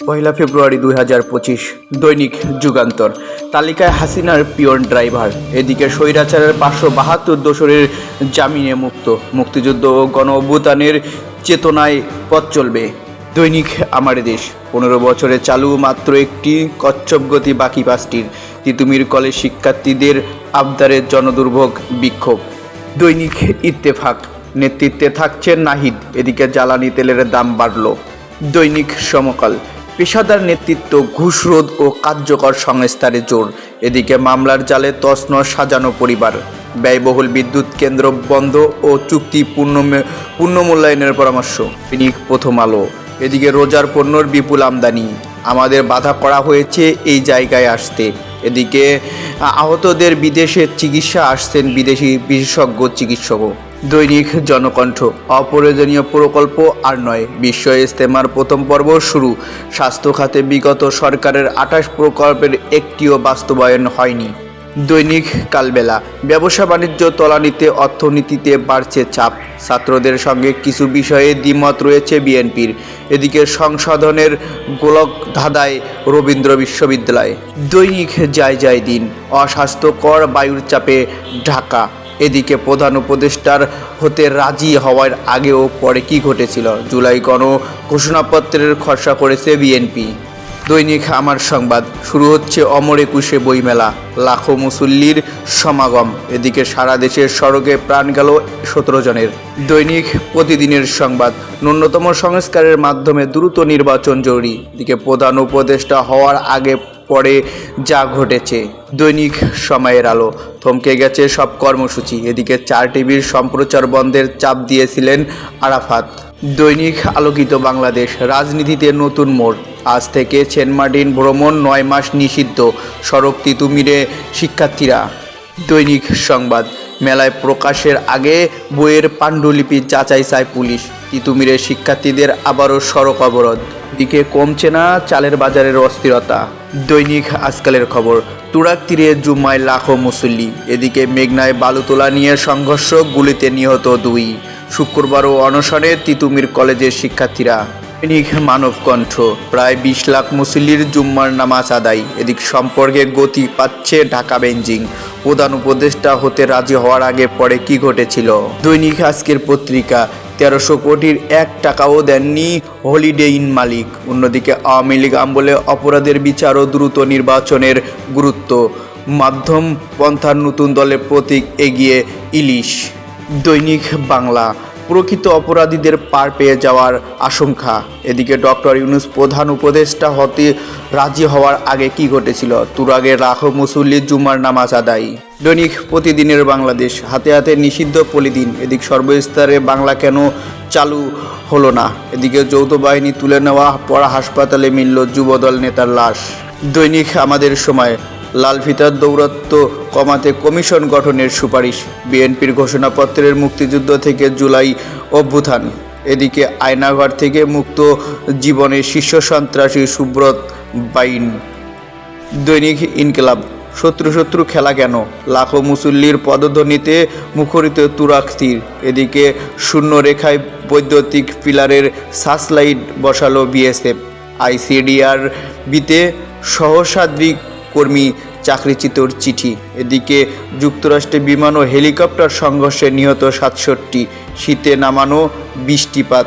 পয়লা ফেব্রুয়ারি দুই হাজার পঁচিশ দৈনিক যুগান্তর। তালিকায় হাসিনার পিয়ন ড্রাইভার, এদিকে স্বৈরাচারের পাঁচশো বাহাত্তর দোসরের জামিনে মুক্ত। মুক্তিযুদ্ধ ও গণ অভ্যুত্থানের চেতনায় পথ চলবে। দৈনিক আমার দেশ, পনেরো বছরে চালু মাত্র একটি কচ্ছপ গতি বাকি পাঁচটির। তিতুমির কলেজ শিক্ষার্থীদের আবদারের জনদুর্ভোগ বিক্ষোভ। দৈনিক ইত্তেফাক, নেতৃত্বে থাকছেন নাহিদ, এদিকে জ্বালানি তেলের দাম বাড়ল। দৈনিক সমকাল পেশাদার নেতৃত্ব, ঘুষরোধ ও কার্যকর সংস্থারে জোর। এদিকে মামলার জালে তসন সাজানো পরিবার। ব্যয়বহুল বিদ্যুৎ কেন্দ্র বন্ধ ও চুক্তি পূর্ণ পূর্ণমূল্যায়নের পরামর্শ। ফিনিক প্রথম আলো। এদিকে রোজার পণ্যর বিপুল আমদানি। আমাদের বাধা করা হয়েছে এই জায়গায় আসতে। এদিকে, আহতদের বিদেশে চিকিৎসা আসছেন বিদেশি বিশেষজ্ঞ চিকিৎসকও দৈনিক জনকণ্ঠ, অপ্রয়োজনীয় প্রকল্প আর নয়। বিশ্ব ইজতেমার প্রথম পর্ব শুরু। স্বাস্থ্য খাতে বিগত সরকারের আঠাশ প্রকল্পের একটিও বাস্তবায়ন হয়নি। দৈনিক কালবেলা। ব্যবসা বাণিজ্য তলানিতে অর্থনীতিতে বাড়ছে চাপ। ছাত্রদের সঙ্গে কিছু বিষয়ে দ্বিমত রয়েছে বিএনপির। এদিকে সংশোধনের গোলক ধাঁধায় রবীন্দ্র বিশ্ববিদ্যালয়। দৈনিক যায় যায় দিন, অস্বাস্থ্যকর বায়ুর চাপে ঢাকা। এদিকে প্রধান উপদেষ্টার হতে রাজি হওয়ার আগেও পরে কি ঘটেছিল? জুলাই গণ ঘোষণাপত্রের খসড়া করেছে বিএনপি। দৈনিক আমার সংবাদ। শুরু হচ্ছে অমর একুশে বইমেলা। লাখো মুসল্লির সমাগম। এদিকে সারা দেশের সড়কে প্রাণ গেল সতেরো জনের। দৈনিক প্রতিদিনের সংবাদ। ন্যূনতম সংস্কারের মাধ্যমে দ্রুত নির্বাচন জরুরি। এদিকে প্রধান উপদেষ্টা হওয়ার আগে পরে যা ঘটেছে। দৈনিক সময়ের আলো। থমকে গেছে সব কর্মসূচি। এদিকে চার টিভির সম্প্রচার বন্ধের চাপ দিয়েছিলেন আরাফাত। দৈনিক আলোকিত বাংলাদেশ, রাজনীতিতে নতুন মোড়। আজ থেকে সেন্টমার্টিন ভ্রমণ নয় মাস নিষিদ্ধ, সড়ক তিতুমিরে শিক্ষার্থীরা। দৈনিক সংবাদ, মেলায় প্রকাশের আগে বইয়ের পাণ্ডুলিপি যাচাই চায় পুলিশ। তিতুমিরের শিক্ষার্থীদের আবারও সড়ক অবরোধ। দিকে কমছে না চালের বাজারের অস্থিরতা। দৈনিক আজকালের খবর তুরাক তীরে জুম্মায় লাখো মুসল্লি। এদিকে মেঘনায় বালু তোলা নিয়ে সংঘর্ষ, গুলিতে নিহত দুই। শুক্রবারও অনশনে তিতুমির কলেজের শিক্ষার্থীরা দৈনিক মানবকণ্ঠ। প্রায় বিশ লাখ মুসল্লির জুম্মার নামাজ আদায়। এদিক সম্পর্কে গতি পাচ্ছে ঢাকা বেঞ্জিং। প্রধান উপদেষ্টা হতে রাজি হওয়ার আগে পরে কি ঘটেছিল? দৈনিক আজকের পত্রিকা, তেরোশো কোটির এক টাকাও দেননি হলিডে ইন মালিক। অন্যদিকে আওয়ামী লীগ আমলে অপরাধের বিচার ও দ্রুত নির্বাচনের গুরুত্ব। মাধ্যম পন্থার নতুন দলের প্রতীক এগিয়ে ইলিশ। দৈনিক বাংলা, প্রকৃত অপরাধীদের পার পেয়ে যাওয়ার আশঙ্কা। এদিকে ডক্টর ইউনুস প্রধান উপদেষ্টা হতে রাজি হওয়ার আগে কি ঘটেছিল? তুরাগে রাখো মুসল্লি জুমার নামাজ আদায়। দৈনিক প্রতিদিনের বাংলাদেশ, হাতে হাতে নিষিদ্ধ পলিদিন। এদিক সর্বস্তরে বাংলা কেন চালু হলো না? এদিকে যৌথ বাহিনী তুলে নেওয়া পড়া হাসপাতালে মিলল যুবদল নেতার লাশ। দৈনিক আমাদের সময় লাল ফিতার দৌরত্ব কমাতে কমিশন গঠনের সুপারিশ। বিএনপির ঘোষণাপত্রের মুক্তিযুদ্ধ থেকে জুলাই অভ্যুত্থান। এদিকে আয়নাঘর থেকে মুক্ত জীবনের শীর্ষ সন্ত্রাসী সুব্রত বাইন। দৈনিক ইনকলাব, শত্রু শত্রু খেলা কেন? লাখো মুসল্লির পদধ্বনিতে মুখরিত তুরাক তীর। এদিকে শূন্য রেখায় বৈদ্যুতিক পিলারের সাসলাইট বসালো বিএসএফ। আইসিডিআর বিতে সহসাদ্রিক কর্মী চাকরিচ্যুতর চিঠি। এদিকে যুক্তরাষ্ট্রে বিমান ও হেলিকপ্টার সংঘর্ষে নিহত সাতষট্টি। শীতে নামানো বৃষ্টিপাত।